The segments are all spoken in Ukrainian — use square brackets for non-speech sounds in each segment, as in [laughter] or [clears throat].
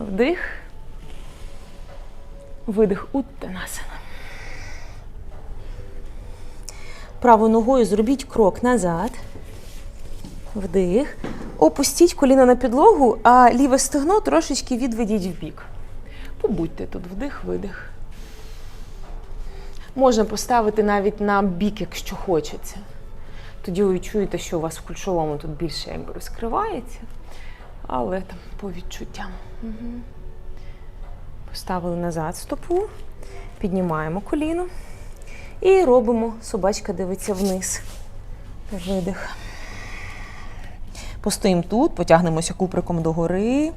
Вдих. Видих Уттанасана. Правою ногою зробіть крок назад. Вдих. Опустіть коліна на підлогу, а ліве стегно трошечки відведіть в бік. Побудьте тут вдих, видих. Можна поставити навіть на бік, якщо хочеться. Тоді ви відчуєте, що у вас в кульшовому тут більше якби розкривається, але там по відчуттям. Угу. Поставили назад стопу, піднімаємо коліно і робимо собачка дивиться вниз. Видих. Постоїмо тут, потягнемося куприком догори.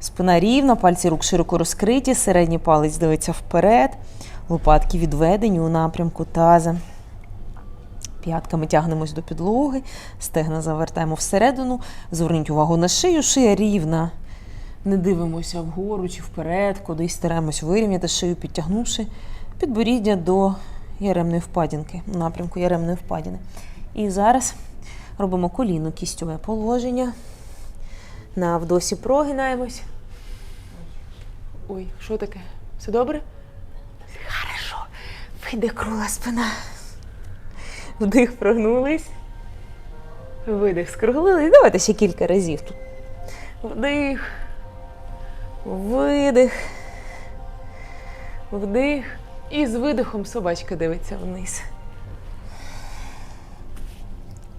Спина рівна, пальці рук широко розкриті, середній палець дивиться вперед, лопатки відведені у напрямку таза. П'ятками тягнемось до підлоги, стегна завертаємо всередину. Зверніть увагу на шию, шия рівна. Не дивимося вгору чи вперед, кудись стараємось вирівняти шию, підтягнувши підборіддя до яремної впадінки, напрямку яремної впадіни. І зараз робимо коліно кістьове положення. На вдосі прогинаємось. Ой, що таке? Все добре? Хорошо. Вийде кругла спина. Вдих, прогнулись. Видих, скруглили. Давайте ще кілька разів тут. Вдих. Видих. Вдих. І з видихом собачка дивиться вниз.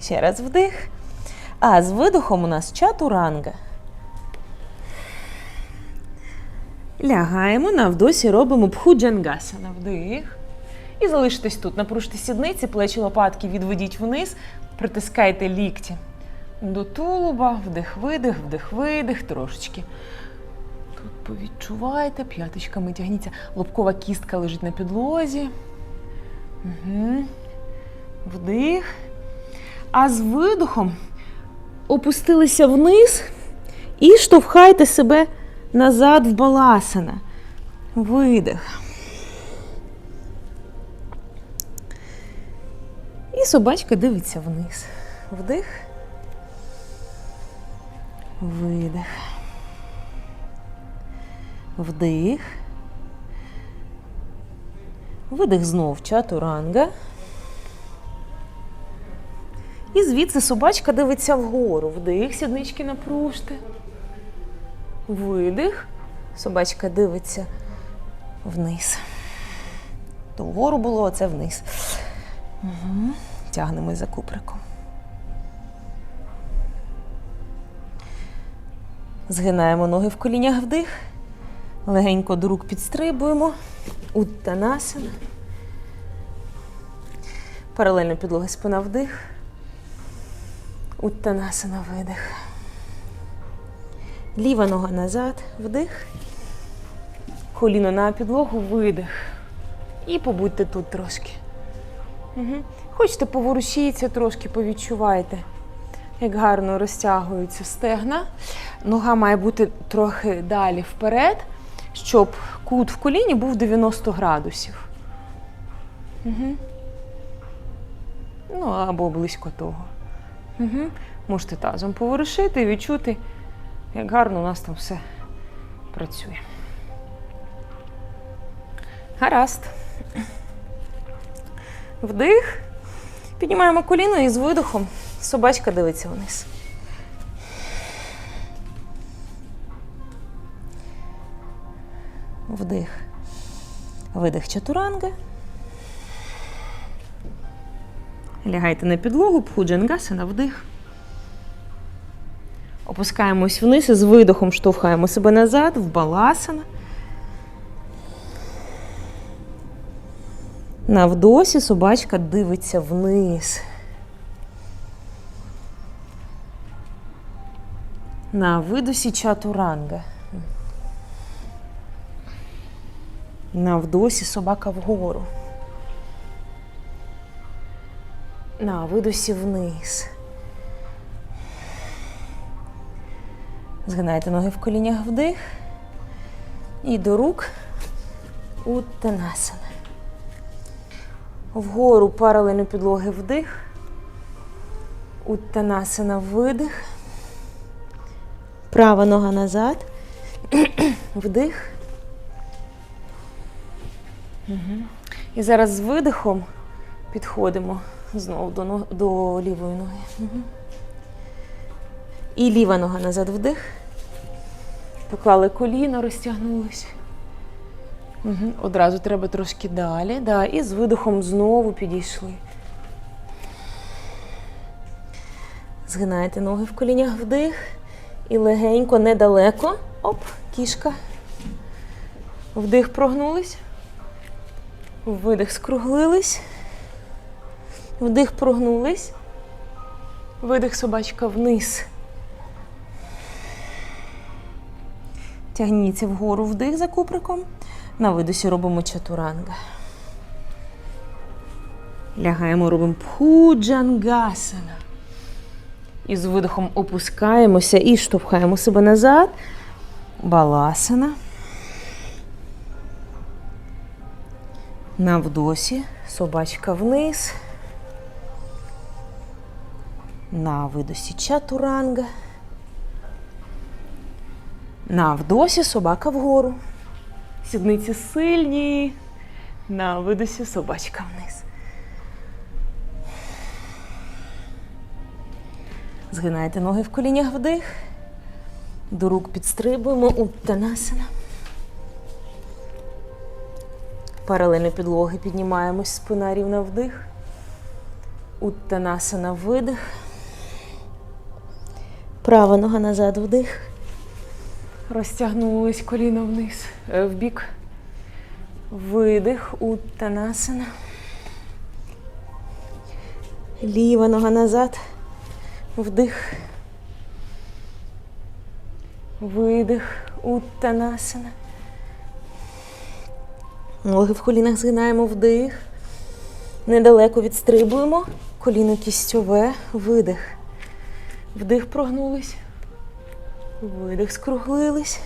Ще раз вдих. А з видихом у нас чатуранга. Лягаємо навдосі, робимо пхуджангасана. Вдих. І залишитесь тут. Напружте сідниці, плечі лопатки відведіть вниз, притискайте лікті до тулуба, вдих, видих, вдих, видих, трошечки. Тут повідчувайте, п'яточками тягніться. Лобкова кістка лежить на підлозі. Угу. Вдих. А з видихом опустилися вниз і штовхайте себе назад в баласана. Видих. І собачка дивиться вниз. Вдих. Видих. Вдих. Видих знов чатуранга. І звідси собачка дивиться вгору. Вдих, сіднички напружте. Видих. Собачка дивиться вниз. То вгору було, а це вниз. Угу. Тягнемось за куприком. Згинаємо ноги в колінях вдих. Легенько до рук підстрибуємо. Уттанасана. Паралельно підлоги спина вдих. Уттанасана видих. Ліва нога назад, вдих. Коліно на підлогу, видих. І побудьте тут трошки. Угу. Хочете поворушіться трошки, повідчувайте, як гарно розтягуються стегна. Нога має бути трохи далі вперед, щоб кут в коліні був 90 градусів. Угу. Ну, або близько того. Угу. Можете тазом поворушити відчути, як гарно у нас там все працює. Гаразд. Вдих. Піднімаємо коліно і з видихом собачка дивиться вниз. Вдих. Видих чатуранга. Лягайте на підлогу, пхуджангасана, вдих. Опускаємось вниз і з видохом штовхаємо себе назад, в баласана. На вдосі собачка дивиться вниз. На видосі чатуранга. На вдосі собака вгору. На видосі вниз. Згинайте ноги в колінях вдих. І до рук уттанасана. Вгору паралельно підлоги вдих. Уттанасана видих. Права нога назад. [clears throat] Вдих. Угу. І зараз з видихом підходимо знову до, но- до лівої ноги. Угу. І ліва нога назад вдих. Поклали коліно, розтягнулись. Одразу треба трошки далі. Да. І з видихом знову підійшли. Згинаєте ноги в колінях вдих. І легенько, недалеко. Оп, кішка. Вдих прогнулись. Видих скруглились. Вдих прогнулись. Видих собачка вниз. Тягніться вгору вдих за куприком. На видосі робимо чатуранга. Лягаємо, робимо пхуджангасана. І з видихом опускаємося і штовхаємо себе назад. Баласана. На вдосі. Собачка вниз. На видосі чатуранга. На вдосі собака вгору. Сідниці сильні. На видосі собачка вниз. Згинаєте ноги в колінях вдих. До рук підстрибуємо уттанасана. Паралельно підлоги піднімаємось, спина рівна вдих. Уттанасана видих. Права нога назад вдих. Розтягнулись коліно вниз, е, в бік. Видих, уттанасана. Ліва нога назад. Вдих. Видих. Уттанасана. Ноги в колінах згинаємо вдих. Недалеко відстрибуємо. Коліно кістьове. Видих. Вдих прогнулись. Видих скруглились.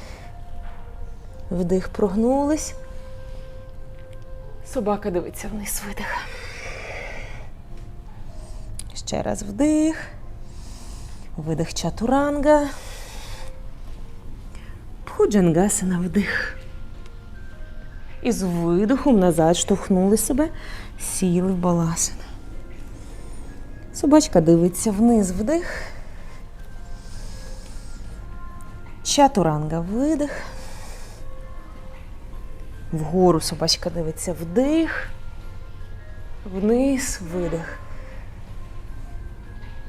Вдих прогнулись. Собака дивиться вниз. Видих. Ще раз вдих. Видих чатуранга. Пхуджангасана вдих. І з видихом назад штовхнули себе, сіли в баласана. Собачка дивиться вниз вдих. Чатуранга видих. Вгору собачка дивиться вдих. Вниз видих.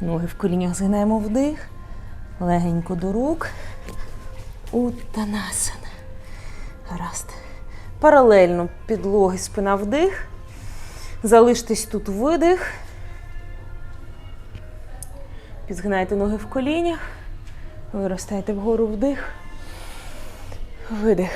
Ноги в колінях згинаємо вдих. Легенько до рук. Уттанасана. Гаразд. Паралельно підлоги спина вдих. Залиштесь тут видих. Підзгинайте ноги в колінях. Виростайте вгору вдих. Видих.